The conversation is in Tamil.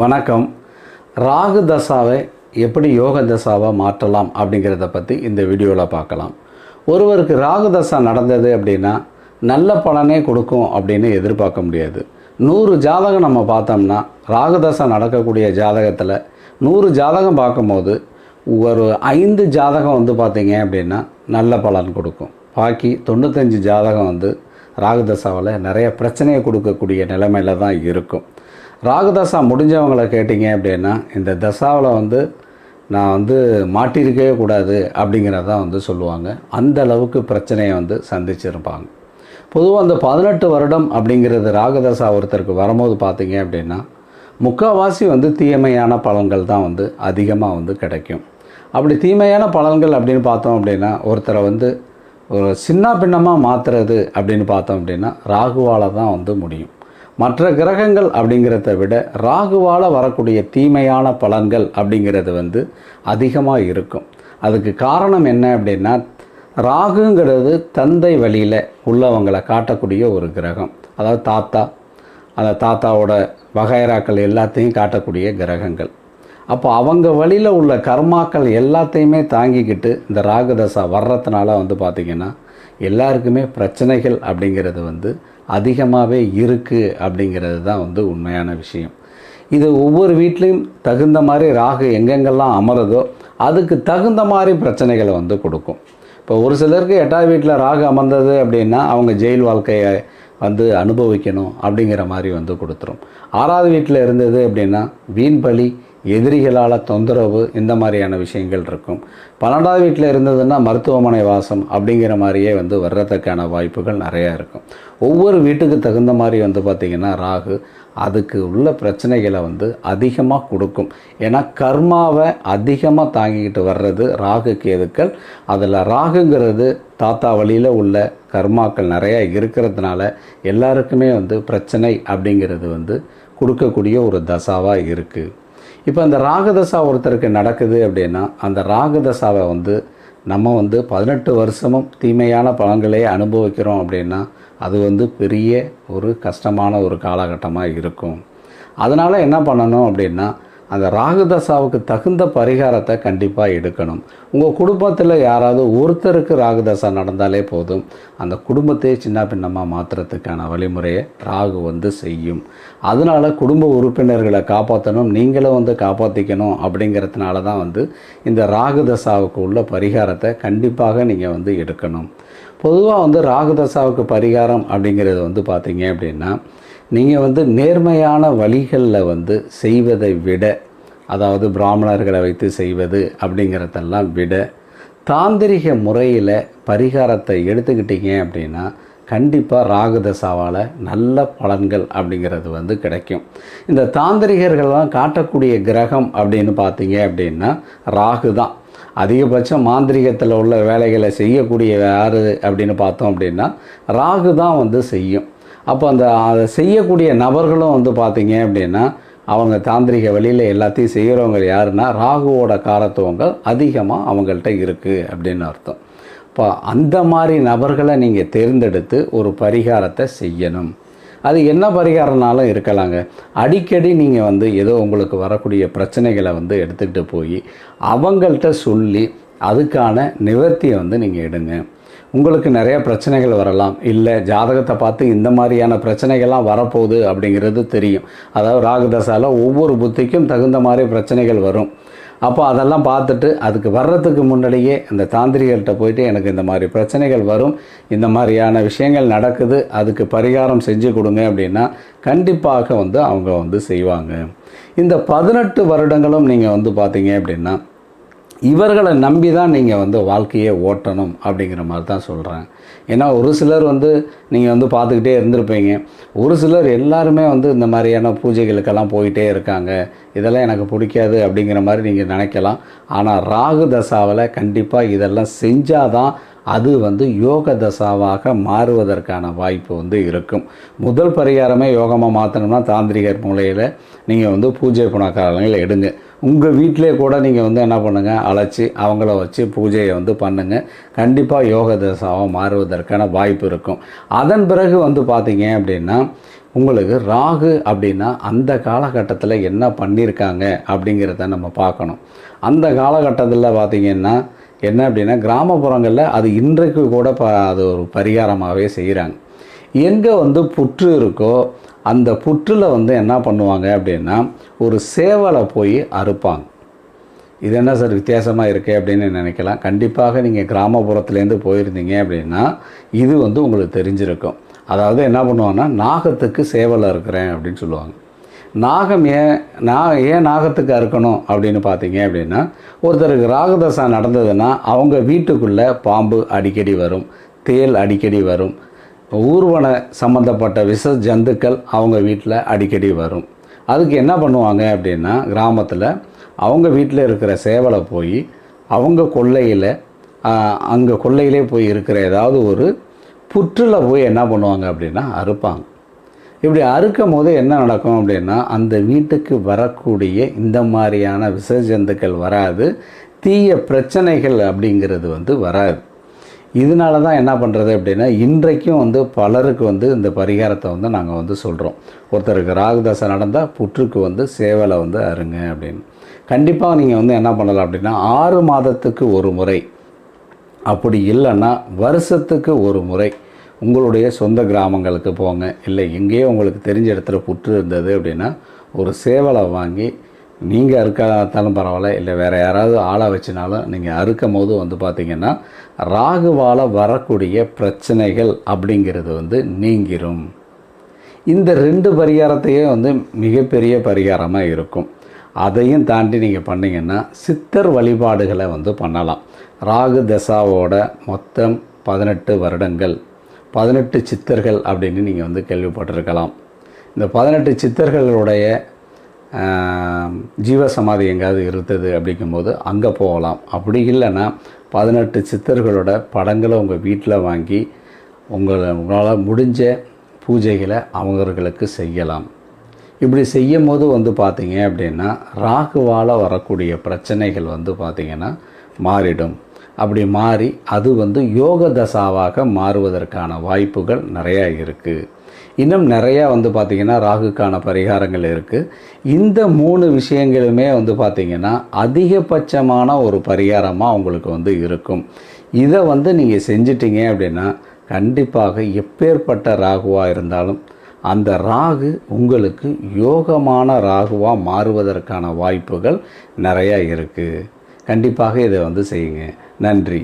வணக்கம். ராகு தசாவை எப்படி யோக தசாவாக மாற்றலாம் அப்படிங்கிறத பற்றி இந்த வீடியோவில் பார்க்கலாம். ஒருவருக்கு ராகு தசா நடந்தது அப்படின்னா நல்ல பலனே கொடுக்கும் அப்படின்னு எதிர்பார்க்க முடியாது. நூறு ஜாதகம் நம்ம பார்த்தோம்னா ராகு தசா நடக்கக்கூடிய ஜாதகத்தில் நூறு ஜாதகம் பார்க்கும்போது ஒரு ஐந்து ஜாதகம் வந்து பார்த்தீங்க அப்படின்னா நல்ல பலன் கொடுக்கும். பாக்கி தொண்ணூத்தஞ்சு ஜாதகம் வந்து ராகு தசாவில் நிறைய பிரச்சனையை கொடுக்கக்கூடிய நிலைமையில் தான் இருக்கும். ராகுதசா முடிஞ்சவங்களை கேட்டிங்க அப்படின்னா இந்த தசாவில் வந்து நான் வந்து மாட்டியிருக்கவே கூடாது அப்படிங்கிறதான் வந்து சொல்லுவாங்க. அந்த அளவுக்கு பிரச்சனையை வந்து சந்திச்சிருப்பாங்க. பொதுவாக அந்த பதினெட்டு வருடம் அப்படிங்கிறது ராகுதசா ஒருத்தருக்கு வரும்போது பார்த்தீங்க அப்படின்னா முக்கால்வாசி வந்து தீமையான பலன்கள் தான் வந்து அதிகமாக வந்து கிடைக்கும். அப்படி தீமையான பலன்கள் அப்படின்னு பார்த்தோம் அப்படின்னா ஒருத்தரை வந்து ஒரு சின்ன பின்னமாக மாற்றுறது அப்படின்னு பார்த்தோம் அப்படின்னா ராகுவால் தான் வந்து முடியும். மற்ற கிரகங்கள் அப்படிங்கிறத விட ராகுவால் வரக்கூடிய தீமையான பலன்கள் அப்படிங்கிறது வந்து அதிகமாக இருக்கும். அதுக்கு காரணம் என்ன அப்படின்னா ராகுங்கிறது தந்தை வழியில் உள்ளவங்களை காட்டக்கூடிய ஒரு கிரகம். அதாவது தாத்தா அந்த தாத்தாவோட வகைராக்கள் எல்லாத்தையும் காட்டக்கூடிய கிரகங்கள். அப்போ அவங்க வழியில் உள்ள கர்மாக்கள் எல்லாத்தையுமே தாங்கிக்கிட்டு இந்த ராகுதசா வர்றதுனால வந்து பார்த்திங்கன்னா எல்லாருக்குமே பிரச்சனைகள் அப்படிங்கிறது வந்து அதிகமாகவே இருக்குது அப்படிங்கிறது தான் வந்து உண்மையான விஷயம். இது ஒவ்வொரு வீட்லேயும் தகுந்த மாதிரி ராகு எங்கெங்கெல்லாம் அமருதோ அதுக்கு தகுந்த மாதிரி பிரச்சனைகளை வந்து கொடுக்கும். இப்போ ஒரு சிலருக்கு எட்டாவது வீட்டில் ராகு அமர்ந்தது அப்படின்னா அவங்க ஜெயில் வாழ்க்கையை வந்து அனுபவிக்கணும் அப்படிங்கிற மாதிரி வந்து கொடுத்துரும். ஆறாவது வீட்டில் இருந்தது அப்படின்னா வீண் பலி எதிரிகளால் தொந்தரவு இந்த மாதிரியான விஷயங்கள் இருக்கும். பன்னெண்டாவது வீட்டில் இருந்ததுன்னா மருத்துவமனை வாசம் அப்படிங்கிற மாதிரியே வந்து வர்றதுக்கான வாய்ப்புகள் நிறையா இருக்கும். ஒவ்வொரு வீட்டுக்கு தகுந்த மாதிரி வந்து பார்த்திங்கன்னா ராகு அதுக்கு உள்ள பிரச்சனைகளை வந்து அதிகமாக கொடுக்கும். ஏன்னா கர்மாவை அதிகமாக தாங்கிக்கிட்டு வர்றது ராகு கேதுக்கள் அதில் ராகுங்கிறது தாத்தா வழியில் உள்ள கர்மாக்கள் நிறையா இருக்கிறதுனால எல்லாருக்குமே வந்து பிரச்சனை அப்படிங்கிறது வந்து கொடுக்கக்கூடிய ஒரு தசாவாக இருக்குது இப்போ அந்த ராகதசா ஒருத்தருக்கு நடக்குது அப்படின்னா அந்த ராகதசாவை வந்து நம்ம வந்து பதினெட்டு வருஷமும் தீமையான பலன்களே அனுபவிக்கிறோம் அப்படின்னா அது வந்து பெரிய ஒரு கஷ்டமான ஒரு காலகட்டமாக இருக்கும். அதனால் என்ன பண்ணணும் அப்படின்னா அந்த ராகுதசாவுக்கு தகுந்த பரிகாரத்தை கண்டிப்பாக எடுக்கணும். உங்கள் குடும்பத்தில் யாராவது ஒருத்தருக்கு ராகுதசா நடந்தாலே போதும். அந்த குடும்பத்தையே சின்ன பின்னமாக மாற்றுறதுக்கான வழிமுறையை ராகு வந்து செய்யும். அதனால் குடும்ப உறுப்பினர்களை காப்பாற்றணும் நீங்களும் வந்து காப்பாற்றிக்கணும் அப்படிங்கிறதுனால தான் வந்து இந்த ராகுதசாவுக்கு உள்ள பரிகாரத்தை கண்டிப்பாக நீங்கள் வந்து எடுக்கணும். பொதுவாக வந்து ராகுதசாவுக்கு பரிகாரம் அப்படிங்கிறது வந்து பார்த்தீங்க அப்படின்னா நீங்கள் வந்து நேர்மையான வழிகளில் வந்து செய்வதை விட அதாவது பிராமணர்களை வைத்து செய்வது அப்படிங்கிறதெல்லாம் விட தாந்திரிக முறையில் பரிகாரத்தை எடுத்துக்கிட்டீங்க அப்படின்னா கண்டிப்பாக ராகுதசாவால் நல்ல பலன்கள் அப்படிங்கிறது வந்து கிடைக்கும். இந்த தாந்திரிகர்கள்லாம் காட்டக்கூடிய கிரகம் அப்படின்னு பார்த்தீங்க அப்படின்னா ராகு தான் அதிகபட்சம் மாந்திரிகத்தில் உள்ள வேலைகளை செய்யக்கூடிய யார் அப்படின்னு பார்த்தோம் அப்படின்னா ராகு தான் வந்து செய்யும். அப்போ அந்த அதை செய்யக்கூடிய நபர்களும் வந்து பார்த்தீங்க அப்படின்னா அவங்க தாந்திரிக வழியில் எல்லாத்தையும் செய்கிறவங்க யாருன்னா ராகுவோட காரத்துவங்கள் அதிகமாக அவங்கள்ட்ட இருக்குது அப்படின்னு அர்த்தம். இப்போ அந்த மாதிரி நபர்களை நீங்கள் தேர்ந்தெடுத்து ஒரு பரிகாரத்தை செய்யணும். அது என்ன பரிகாரம்னாலும் இருக்கலாங்க. அடிக்கடி நீங்கள் வந்து ஏதோ உங்களுக்கு வரக்கூடிய பிரச்சனைகளை வந்து எடுத்துக்கிட்டு போய் அவங்கள்ட்ட சொல்லி அதுக்கான நிவர்த்தியை வந்து நீங்கள் எடுங்க. உங்களுக்கு நிறைய பிரச்சனைகள் வரலாம். இல்லை ஜாதகத்தை பார்த்து இந்த மாதிரியான பிரச்சனைகள்லாம் வரப்போகுது அப்படிங்கிறது தெரியும். அதாவது ராகுதசால ஒவ்வொரு புத்திக்கும் தகுந்த மாதிரி பிரச்சனைகள் வரும். அப்போ அதெல்லாம் பார்த்துட்டு அதுக்கு வர்றதுக்கு முன்னாடியே அந்த தாந்திரிகள்கிட்ட போயிட்டு எனக்கு இந்த மாதிரி பிரச்சனைகள் வரும். இந்த மாதிரியான விஷயங்கள் நடக்குது. அதுக்கு பரிகாரம் செஞ்சு கொடுங்க அப்படின்னா கண்டிப்பாக வந்து அவங்க வந்து செய்வாங்க. இந்த பதினெட்டு வருடங்களும் நீங்கள் வந்து பார்த்தீங்க அப்படின்னா இவர்களை நம்பி தான் நீங்கள் வந்து வாழ்க்கையை ஓட்டணும் அப்படிங்கிற மாதிரி தான் சொல்கிறாங்க ஏன்னா ஒரு சிலர் வந்து நீங்கள் வந்து பார்த்துக்கிட்டே இருந்திருப்பீங்க. ஒரு சிலர் எல்லாருமே வந்து இந்த மாதிரியான பூஜைகளுக்கெல்லாம் போயிட்டே இருக்காங்க. இதெல்லாம் எனக்கு பிடிக்காது அப்படிங்கிற மாதிரி நீங்கள் நினைக்கலாம். ஆனால் ராகு தசாவில் கண்டிப்பாக இதெல்லாம் செஞ்சால் தான் அது வந்து யோக தசாவாக மாறுவதற்கான வாய்ப்பு வந்து இருக்கும். முதல் பரிகாரமே யோகமாக மாற்றணும்னா தாந்திரிகர் மூலையில் நீங்கள் வந்து பூஜை புனக்காரங்களை எடுங்க. உங்கள் வீட்டிலே கூட நீங்கள் வந்து என்ன பண்ணுங்கள் அழைச்சி அவங்கள வச்சு பூஜையை வந்து பண்ணுங்கள் கண்டிப்பாக யோக தசாவாக மாறுவதற்கான வாய்ப்பு இருக்கும். அதன் பிறகு வந்து பார்த்தீங்க அப்படின்னா உங்களுக்கு ராகு அப்படின்னா அந்த காலகட்டத்தில் என்ன பண்ணியிருக்காங்க அப்படிங்கிறத நம்ம பார்க்கணும். அந்த காலகட்டத்தில் பார்த்திங்கன்னா என்ன அப்படின்னா கிராமப்புறங்களில் அது இன்றைக்கு கூட ப அது ஒரு பரிகாரமாகவே செய்கிறாங்க எங்கே வந்து புற்று இருக்கோ அந்த புற்றில் வந்து என்ன பண்ணுவாங்க அப்படின்னா ஒரு சேவலை போய் அறுப்பாங்க. இது என்ன சார் வித்தியாசமாக இருக்குது அப்படின்னு நினைக்கலாம். கண்டிப்பாக நீங்கள் கிராமப்புறத்துலேருந்து போயிருந்தீங்க அப்படின்னா இது வந்து உங்களுக்கு தெரிஞ்சிருக்கும். அதாவது என்ன பண்ணுவாங்கன்னா நாகத்துக்கு சேவலை இருக்கிறேன் அப்படின்னு சொல்லுவாங்க. நாகம் ஏன் நாக ஏன் நாகத்துக்கு அறுக்கணும் அப்படின்னு பார்த்தீங்க அப்படின்னா ஒருத்தருக்கு ராகதசா நடந்ததுன்னா அவங்க வீட்டுக்குள்ளே பாம்பு அடிக்கடி வரும் தேல் அடிக்கடி வரும் ஊர்வன சம்மந்தப்பட்ட விஷ ஜந்துக்கள் அவங்க வீட்டில் அடிக்கடி வரும். அதுக்கு என்ன பண்ணுவாங்க அப்படின்னா கிராமத்தில் அவங்க வீட்டில் இருக்கிற சேவலை போய் அவங்க கொள்ளையில் அங்கே கொள்ளையிலே போய் இருக்கிற ஏதாவது ஒரு புற்றில் போய் என்ன பண்ணுவாங்க அப்படின்னா அறுப்பாங்க. இப்படி அறுக்கும் போது என்ன நடக்கும் அப்படின்னா அந்த வீட்டுக்கு வரக்கூடிய இந்த மாதிரியான விசர்ஜந்துக்கள் வராது. தீய பிரச்சனைகள் அப்படிங்கிறது வந்து வராது. இதனால தான் என்ன பண்ணுறது அப்படின்னா இன்றைக்கும் வந்து பலருக்கு வந்து இந்த பரிகாரத்தை வந்து நாங்கள் வந்து சொல்கிறோம் ஒருத்தருக்கு ராகுதசை நடந்தால் புற்றுக்கு வந்து சேவலை வந்து அருங்க அப்படின்னு. கண்டிப்பாக நீங்கள் வந்து என்ன பண்ணலாம் அப்படின்னா ஆறு மாதத்துக்கு ஒரு முறை. அப்படி இல்லைன்னா வருஷத்துக்கு ஒரு முறை. உங்களுடைய சொந்த கிராமங்களுக்கு போங்க. இல்லை எங்கேயோ உங்களுக்கு தெரிஞ்ச இடத்துல புற்று இருந்தது அப்படின்னா ஒரு சேவலை வாங்கி நீங்கள் அறுக்காத்தாலும் பரவாயில்ல இல்லை வேறு யாராவது ஆளை வச்சினாலும் நீங்கள் அறுக்கும் போது வந்து பார்த்திங்கன்னா ராகுவால் வரக்கூடிய பிரச்சனைகள் அப்படிங்கிறது வந்து நீங்கிரும். இந்த ரெண்டு பரிகாரத்தையே வந்து மிகப்பெரிய பரிகாரமாக இருக்கும். அதையும் தாண்டி நீங்கள் பண்ணிங்கன்னா சித்தர் வழிபாடுகளை வந்து பண்ணலாம். ராகு தசாவோட மொத்தம் பதினெட்டு வருடங்கள். பதினெட்டு சித்தர்கள் அப்படின்னு நீங்கள் வந்து கேள்விப்பட்டிருக்கலாம். இந்த பதினெட்டு சித்தர்களுடைய ஜீவசமாதி எங்காவது இருந்தது அப்படிங்கும்போது அங்கே போகலாம். அப்படி இல்லைன்னா பதினெட்டு சித்தர்களோட படங்களை உங்கள் வீட்டில் வாங்கி உங்களை உங்களால் முடிஞ்ச பூஜைகளை அவங்களுக்கு செய்யலாம். இப்படி செய்யும் போது வந்து பார்த்தீங்க அப்படின்னா ராகுவால் வரக்கூடிய பிரச்சனைகள் வந்து பார்த்திங்கன்னா மாறிடும். அப்படி மாறி அது வந்து யோக தசாவாக மாறுவதற்கான வாய்ப்புகள் நிறையா இருக்குது இன்னும் நிறையா வந்து பார்த்திங்கன்னா ராகுக்கான பரிகாரங்கள் இருக்குது இந்த மூணு விஷயங்களுமே வந்து பார்த்திங்கன்னா அதிகபட்சமான ஒரு பரிகாரமாக உங்களுக்கு வந்து இருக்கும். இதை வந்து நீங்கள் செஞ்சிட்டிங்க அப்படின்னா கண்டிப்பாக எப்பேற்பட்ட ராகுவாக இருந்தாலும் அந்த ராகு உங்களுக்கு யோகமான ராகுவாக மாறுவதற்கான வாய்ப்புகள் நிறையா இருக்குது கண்டிப்பாக இதை வந்து செய்யுங்க. நன்றி.